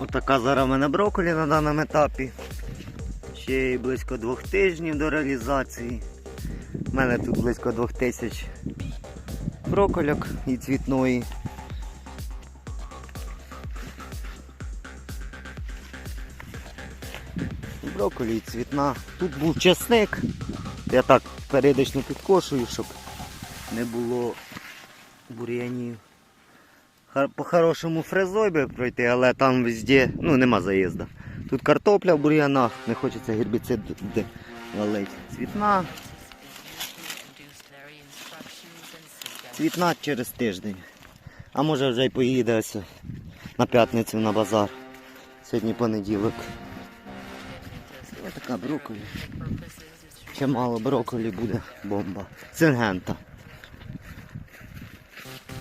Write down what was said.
Отака зараз в мене брокколі на даному етапі. Ще й близько двох тижнів до реалізації. У мене тут близько двох тисяч брокколяк і цвітної. Брокколі і цвітна. Тут був чесник. Я так періодично підкошую, щоб не було бур'янів. По-хорошому фрезой би пройти, але там везде ну, нема заїзду. Тут картопля в бур'янах, не хочеться гербіцид валити. Цвітна, цвітна через тиждень. А може вже й поїде ось на п'ятницю на базар. Сьогодні понеділок. Ось така брокколі. Ще мало брокколі буде бомба. Сингента.